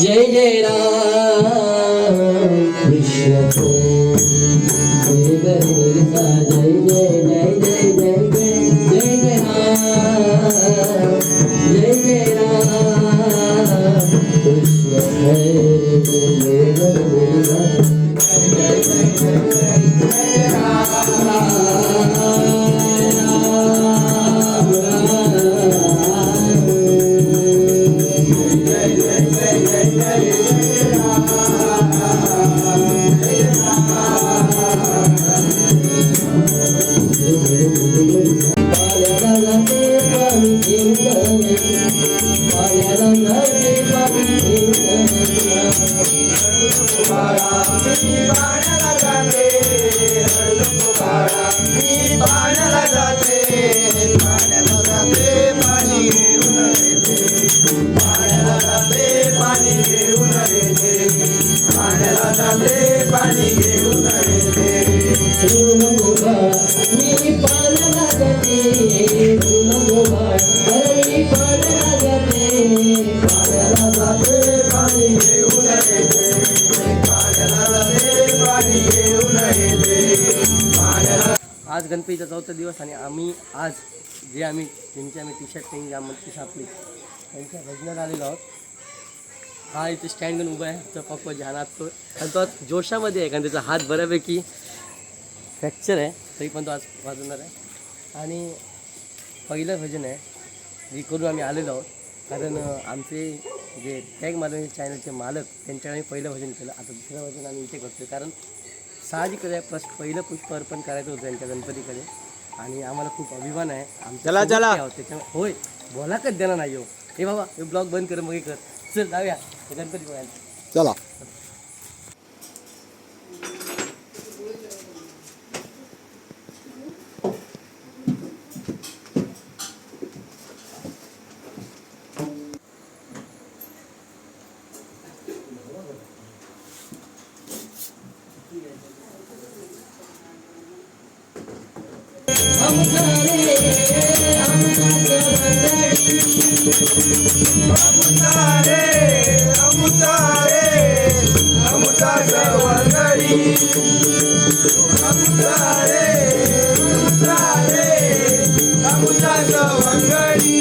జయ జయ Rama Krishna Bye. मी पाण्याला जाते ऋण पाण्याला जाते पाण्याला जाते पाणी घेऊन येते पाण्याला जाते पाणी घेऊन येते आज गणपतीचा चौथा दिवस आणि आम्ही आज जे आम्ही त्यांची आम्ही टी शर्ट त्यांची आम्हाला छापली त्यांच्या भजनात आलेलो आहोत. हा इथे स्टँड घेऊन उभा आहे. तो पप्पा ध्यान तो आणि तो आज जोशामध्ये आहे कारण त्याचा हात बऱ्यापैकी फ्रॅक्चर आहे तरी पण तो आज वाजवणार आहे. आणि पहिलं भजन आहे जे करून आम्ही आलेलो आहोत. कारण आमचे जे टॅग मालवणी चॅनलचे मालक त्यांच्याकडे आम्ही पहिलं भजन केलं. आता दुसरं भजन आम्ही इथे करतो कारण साहजिकच आहे प्लस पहिलं पुष्प अर्पण करायचं होतं त्यांच्या गणपतीकडे. आणि आम्हाला खूप अभिमान आहे. आमच्या चला, चला. सोबत ते आहोत. त्याच्यामुळे होय बोला कच देणार नाही हो. हे बाबा हे ब्लॉग बंद कर मग कर. चल जाऊया गणपती बघायला चला अमुतारे अमुतारे अमुता गवळी अमुतारे अमुतारे अमुता गवळी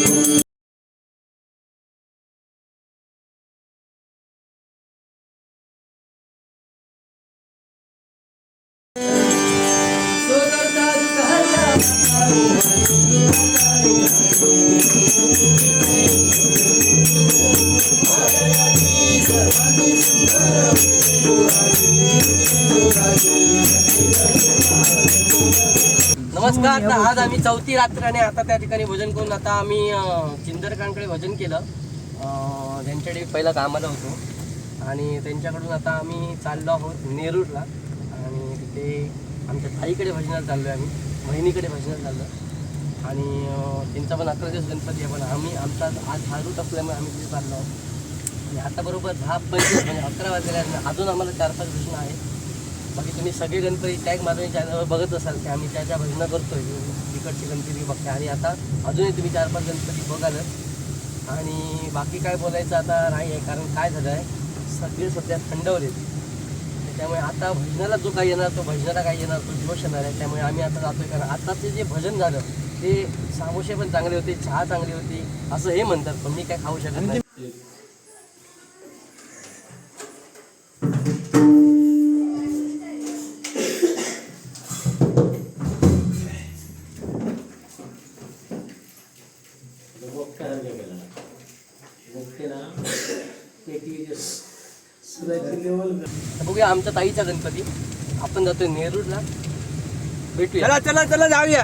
Thank you. नमस्कार तर आज आम्ही चौथी रात्र आणि आता त्या ठिकाणी भजन करून आता आम्ही चिंदरकांकडे भजन केलं. ज्यांच्याकडे त्यांच्याकडे पहिला कामाला होतो. आणि त्यांच्याकडून आता आम्ही चाललो आहोत नेरूरला. आणि तिथे आमच्या ताईकडे भजनाला चाललो आहे आम्ही बहिणीकडे भजनाला चाललो आणि त्यांचा पण अकरा दिवस गणपती आहे पण आम्ही आमचा आज हा रूट असल्यामुळे आम्ही तिथे चाललो आहोत. आणि आता बरोबर दहा पैसे म्हणजे अकरा वाजलेले अजून आम्हाला चार पाच प्रश्न आहेत. बाकी तुम्ही सगळे गणपती टॅग माधवी चॅनलवर बघत असाल की आम्ही त्या ज्या भजनं करतोय. तिकडची गणपती बघते. आणि आता अजूनही तुम्ही चार पाच गणपती बघालच आणि बाकी काय बोलायचं आता नाही आहे कारण काय झालं आहे सगळे सध्या थंडवलेत त्याच्यामुळे आता भजनाला जो काही येणार तो भजनाला काय येणार तो जोश येणार आहे. त्यामुळे आम्ही आता जातोय. कारण आताचे जे भजन झालं ते सामोसे पण चांगले होते चहा चांगली होती असं हे म्हणतात पण मी काय खाऊ शकत नाही. बघूया आमच्या ताईचा गणपती. आपण जातोय नेरूरला भेटूया. चला चला चला जाऊया.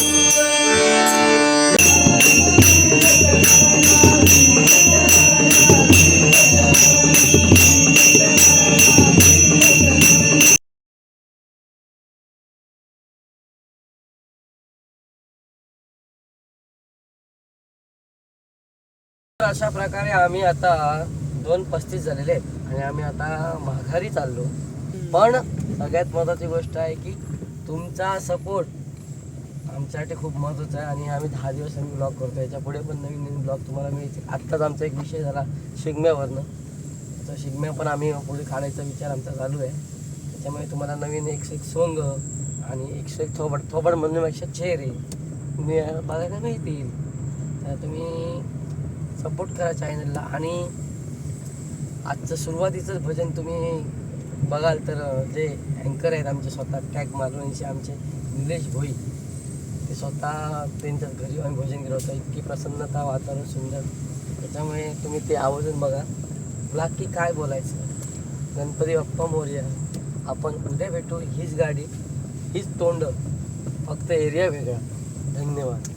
अशा प्रकारे आम्ही आता दोन पस्तीस झालेले आहेत आणि आम्ही आता माघारी चाललो. पण सगळ्यात महत्त्वाची गोष्ट आहे की तुमचा सपोर्ट आमच्यासाठी खूप महत्त्वाचं आहे आणि आम्ही दहा दिवस आम्ही ब्लॉग करतो. याच्यापुढे पण नवीन नवीन ब्लॉग तुम्हाला मिळते आत्ताच आमचा एक विषय झाला शिगम्यावरनं. तर शिगम्या पण आम्ही पुढे काढायचा विचार आमचा चालू आहे. त्याच्यामुळे तुम्हाला नवीन एक एक सोंग आणि एक एक थोबड थोबड म्हणण्यापेक्षा चेहरे तुम्ही बघायला मिळतील. तर तुम्ही सपोर्ट करा चॅनलला. आणि आजचं सुरुवातीचं भजन तुम्ही बघाल तर जे अँकर आहेत आमचे स्वतः टॅग मालवणीचे आमचे निलेश भोई ते स्वतः त्यांच्याच घरी आम्ही भजन केलं होतं. इतकी प्रसन्नता वातावरण सुंदर. त्याच्यामुळे तुम्ही ते आवर्जून बघा. बाकी काय बोलायचं? गणपती बाप्पा मोर्या. आपण उद्या भेटू हीच गाडी हीच तोंड. फक्त एरिया वेगळा. धन्यवाद.